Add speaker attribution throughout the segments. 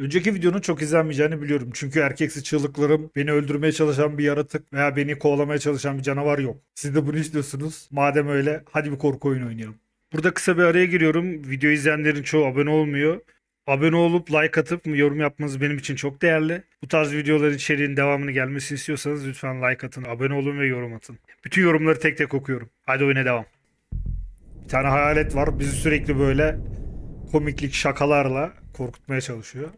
Speaker 1: Önceki videonun çok izlenmeyeceğini biliyorum. Çünkü erkeksi çığlıklarım, beni öldürmeye çalışan bir yaratık veya beni kovalamaya çalışan bir canavar yok. Siz de bunu istiyorsunuz. Madem öyle hadi bir korku oyunu oynayalım. Burada kısa bir araya giriyorum. Video izleyenlerin çoğu abone olmuyor. Abone olup like atıp yorum yapmanız benim için çok değerli. Bu tarz videoların içeriğin devamını gelmesini istiyorsanız lütfen like atın, abone olun ve yorum atın. Bütün yorumları tek tek okuyorum. Hadi oyuna devam. Bir tane hayalet var. Bizi sürekli böyle komiklik şakalarla korkutmaya çalışıyor.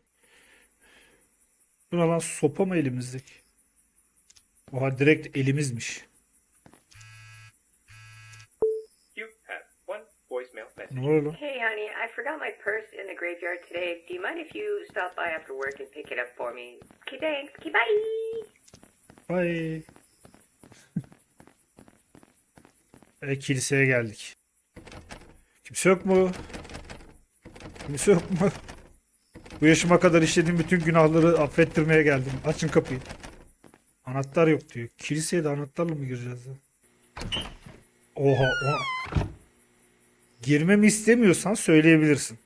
Speaker 1: Bu ne lan sopa mı elimizdeki? Oha direkt elimizmiş.
Speaker 2: You have one voicemail message.
Speaker 1: Ne oluyor lan?
Speaker 3: Hey, honey, I forgot my purse in the graveyard today. Do you mind if you stop by after work and pick it up for me? Okay, thanks. Okay, bye.
Speaker 1: Ay. e, kiliseye geldik. Kimse yok mu? Kimse yok mu? Bu yaşıma kadar işlediğim bütün günahları affettirmeye geldim. Açın kapıyı. Anahtar yok diyor. Kiliseye de anahtarla mı gireceğiz? ya? Oha, oha. Girmemi istemiyorsan söyleyebilirsin.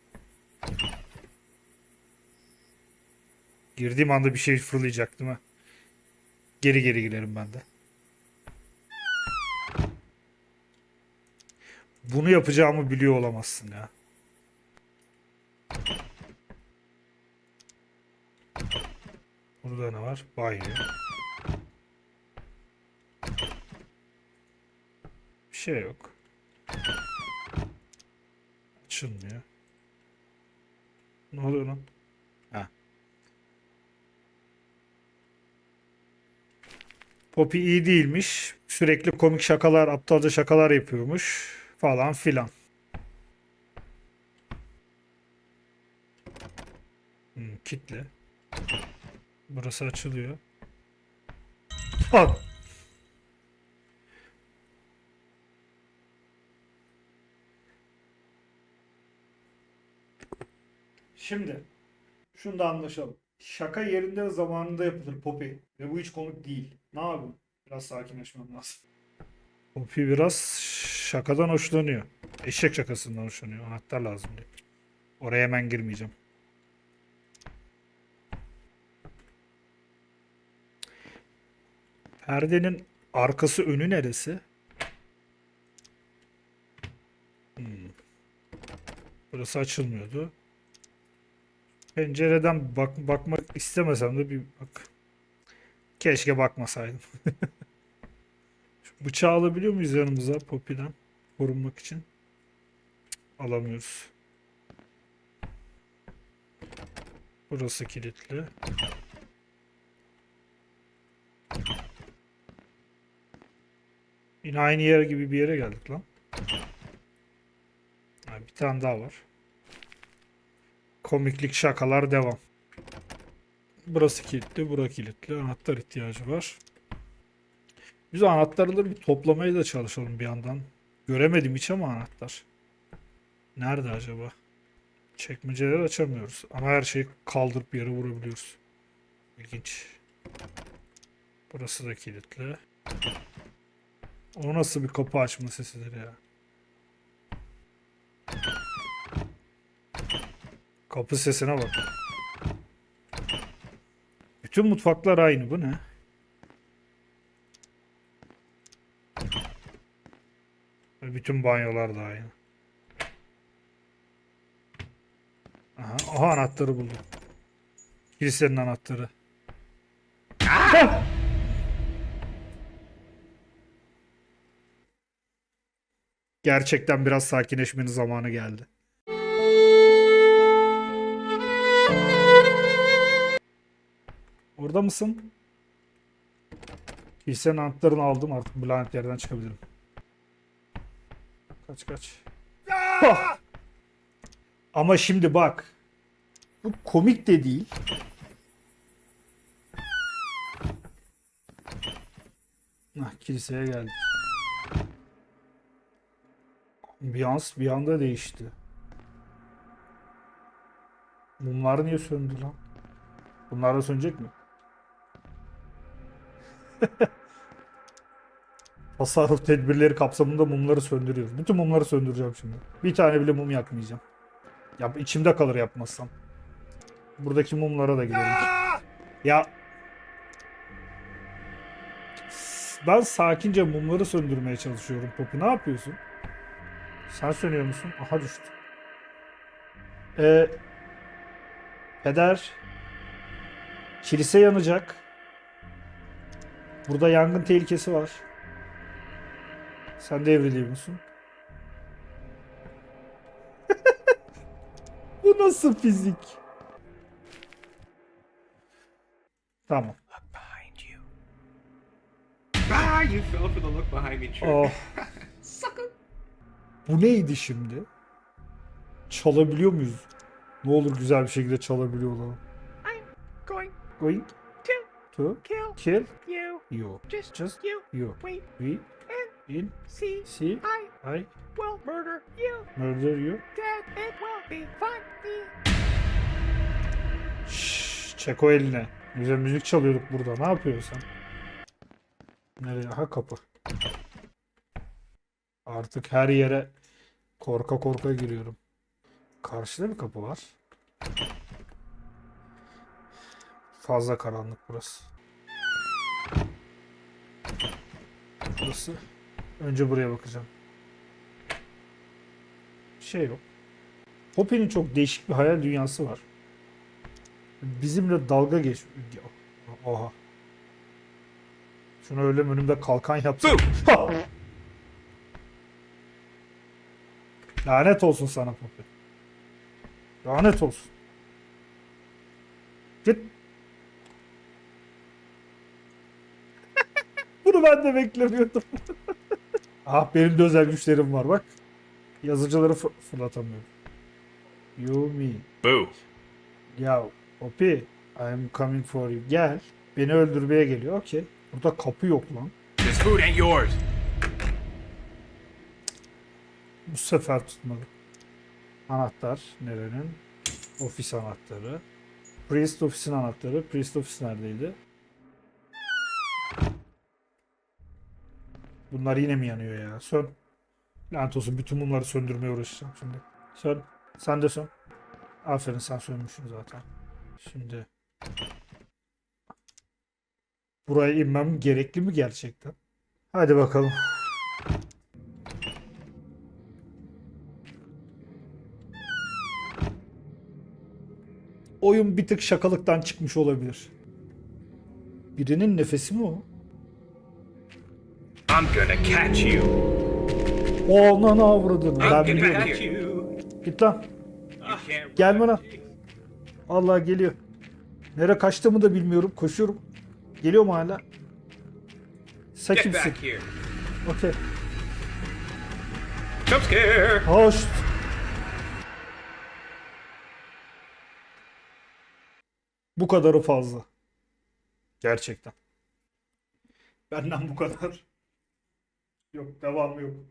Speaker 1: Girdiğim anda bir şey fırlayacak değil mi? Geri geri girerim ben de. Bunu yapacağımı biliyor olamazsın ya. Burada ne var? Banyo. Bir şey yok. Açılmıyor. Ne oluyor lan? Ha. Poppy iyi değilmiş. Sürekli komik şakalar, aptalca şakalar yapıyormuş falan filan. Hmm, kitle. Burası açılıyor. Bak. Şimdi şunu da anlaşalım. Şaka yerinde ve zamanında yapılır Poppy. Ve bu hiç komik değil. Ne yapayım? Biraz sakinleşmem lazım. Poppy biraz şakadan hoşlanıyor. Eşek şakasından hoşlanıyor. Anahtar lazım diyor. Oraya hemen girmeyeceğim. Perdenin arkası önü neresi? Hmm. Burası açılmıyordu. Pencereden bak bakmak istemesem de bir bak. Keşke bakmasaydım. Bıçağı alabiliyor muyuz yanımıza Poppy'den korunmak için? Alamıyoruz. Burası kilitli. Yine aynı yer gibi bir yere geldik lan. Bir tane daha var. Komiklik şakalar devam. Burası kilitli, bura kilitli. Anahtar ihtiyacı var. Biz anahtarları bir toplamaya da çalışalım bir yandan. Göremedim hiç ama anahtar. Nerede acaba? Çekmeceleri açamıyoruz. Ama her şeyi kaldırıp yere vurabiliyoruz. İlginç. Burası da kilitli. O nasıl bir kapı açma sesidir ya? Kapı sesine bak. Bütün mutfaklar aynı. Bu ne? Bütün banyolar da aynı. Aha, aha anahtarı buldum. Kilisenin anahtarı. Ah! Gerçekten biraz sakinleşmenin zamanı geldi. Orada mısın? Kilisenin anahtarını aldım artık bu lanet yerden çıkabilirim. Kaç kaç. Ama şimdi bak. Bu komik de değil. Nah, kiliseye geldik. Ambiyans bir anda değişti. Mumlar niye söndü lan? Bunlar da sönecek mi? Tasarruf tedbirleri kapsamında mumları söndürüyoruz. Bütün mumları söndüreceğim şimdi. Bir tane bile mum yakmayacağım. Ya içimde kalır yapmazsam. Buradaki mumlara da gidelim. Ya ben sakince mumları söndürmeye çalışıyorum Poppy. Ne yapıyorsun? Sen sönüyor musun? Aha düştü. Ee, peder kilise yanacak. Burada yangın tehlikesi var. Sen devriliyor musun? Bu nasıl fizik? Tamam.
Speaker 2: Ah, you fell for the look behind me trick.
Speaker 1: Oh. Bu neydi şimdi? Çalabiliyor muyuz? Ne olur güzel bir şekilde çalabiliyor olalım.
Speaker 2: I'm going
Speaker 1: Going
Speaker 2: to
Speaker 1: to
Speaker 2: kill
Speaker 1: kill
Speaker 2: you.
Speaker 1: you.
Speaker 2: Just,
Speaker 1: Just
Speaker 2: you.
Speaker 1: you.
Speaker 2: Wait
Speaker 1: We
Speaker 2: and
Speaker 1: in
Speaker 2: see.
Speaker 1: see
Speaker 2: I
Speaker 1: I
Speaker 2: will murder you.
Speaker 1: murder you.
Speaker 2: Dead. It will be funny.
Speaker 1: Şşş, çek o eline. Güzel müzik çalıyorduk burada. Ne yapıyorsun sen? Nereye? Ha kapı. Artık her yere korka korka giriyorum. Karşıda bir kapı var. Fazla karanlık burası. Burası. Önce buraya bakacağım. Şey yok. Poppy'nin çok değişik bir hayal dünyası var. Bizimle dalga geç. Oha. Şunu öyle önümde kalkan yapsın. Ha! Lanet olsun sana Poppy. Lanet olsun. Git. Bunu ben de beklemiyordum. ah benim de özel güçlerim var bak. Yazıcıları fır- fırlatamıyorum. You me.
Speaker 2: Boo.
Speaker 1: Ya Poppy, I'm coming for you. Gel. Beni öldürmeye geliyor. Okey. Burada kapı yok lan.
Speaker 2: This food ain't yours.
Speaker 1: Bu sefer tutmadı. Anahtar nerenin? Ofis anahtarı. Priest ofisin anahtarı. Priest ofis neredeydi? Bunlar yine mi yanıyor ya? Sön. Lanet olsun bütün mumları söndürmeye uğraşacağım şimdi. Sön. Sen de sön. Aferin sen sönmüşsün zaten. Şimdi. Buraya inmem gerekli mi gerçekten? Hadi bakalım. Oyun bir tık şakalıktan çıkmış olabilir. Birinin nefesi mi o?
Speaker 2: I'm gonna catch you.
Speaker 1: Ona ne avradın? Ben biliyorum. Git lan.
Speaker 2: Run.
Speaker 1: lan. Allah geliyor. Nereye kaçtığımı da bilmiyorum. Koşuyorum. Geliyor mu hala? Sen kimsin? Okey.
Speaker 2: Jump scare.
Speaker 1: Bu kadarı fazla. Gerçekten. Benden bu kadar. Yok devam yok.